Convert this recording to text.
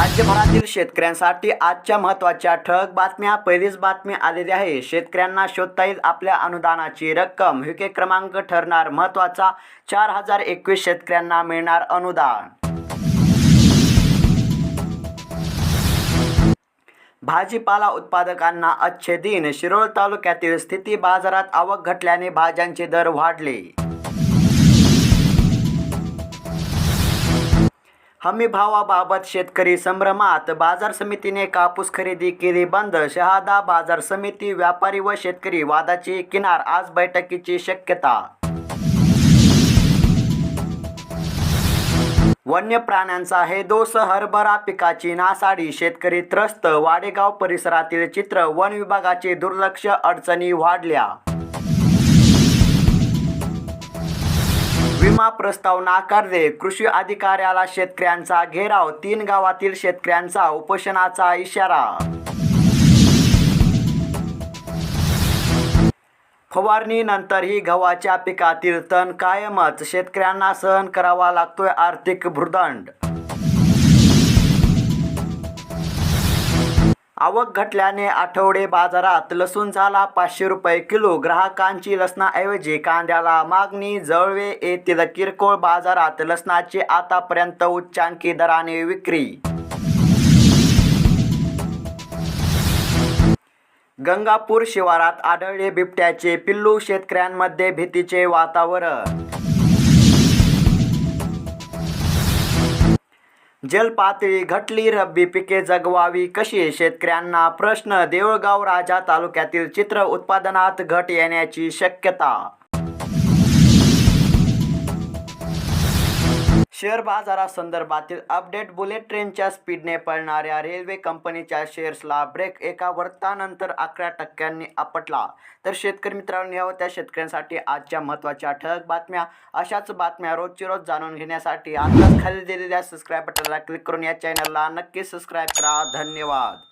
राज्यभरातील शेतकऱ्यांसाठी आजच्या महत्त्वाच्या ठळक बातम्या. पहिलीच बातमी आलेली आहे. शेतकऱ्यांना शोधता येईल आपल्या अनुदानाची रक्कम. युके क्रमांक ठरणार महत्त्वाचा. चार हजार एकवीस शेतकऱ्यांना मिळणार अनुदान. भाजीपाला उत्पादकांना अच्छे दिन. शिरोळ तालुक्यातील स्थिती बाजारात आवक घटल्याने भाज्यांचे दर वाढले. हमी भावाबाबत शेतकरी संभ्रमात. बाजार समितीने कापूस खरेदी केली बंद. शहादा बाजार समिती व्यापारी व शेतकरी वादाची किनार. आज बैठकीची शक्यता. वन्य प्राण्यांचा हेदोस हरभरा पिकाची नासाडी. शेतकरी त्रस्त. वाडेगाव परिसरातील चित्र. वन विभागाचे दुर्लक्ष अडचणी वाढल्या. विमा प्रस्ताव नाकारले कृषी अधिकाऱ्याला शेतकऱ्यांचा घेराव. तीन गावातील शेतकऱ्यांचा उपोषणाचा इशारा. फवारणीनंतरही गव्हाच्या पिकातील तण कायमच. शेतकऱ्यांना सहन करावा लागतोय आर्थिक भूर्दंड आवक घटल्याने आठवडे बाजारात लसूण झाला पाचशे रुपये किलो. ग्राहकांची लसणाऐवजी कांद्याला मागणी. जळवे येथील किरकोळ बाजारात लसणाची आतापर्यंत उच्चांकी दराने विक्री. गंगापूर शिवारात आढळले बिबट्याचे पिल्लू. शेतकऱ्यांमध्ये भीतीचे वातावरण जलपातळी घटली रब्बी पिके जगवावी कशी शेतकऱ्यांना? प्रश्न देऊळगाव राजा तालुक्यातील चित्र उत्पादनात घट येण्याची शक्यता शेअर बाजारासंदर्भातील अपडेट बुलेट ट्रेनच्या स्पीडने पळणाऱ्या रेल्वे कंपनीच्या शेअर्सला ब्रेक एका वर्तानंतर अकरा टक्क्यांनी आपटला. तर शेतकरी मित्रांनो या होत्या शेतकऱ्यांसाठी आजच्या महत्त्वाच्या ठळक बातम्या. अशाच बातम्या रोजची रोज जाणून घेण्यासाठी आताच खाली दिलेल्या सबस्क्राईब बटनला क्लिक करून या चॅनलला नक्की सबस्क्राईब करा. धन्यवाद.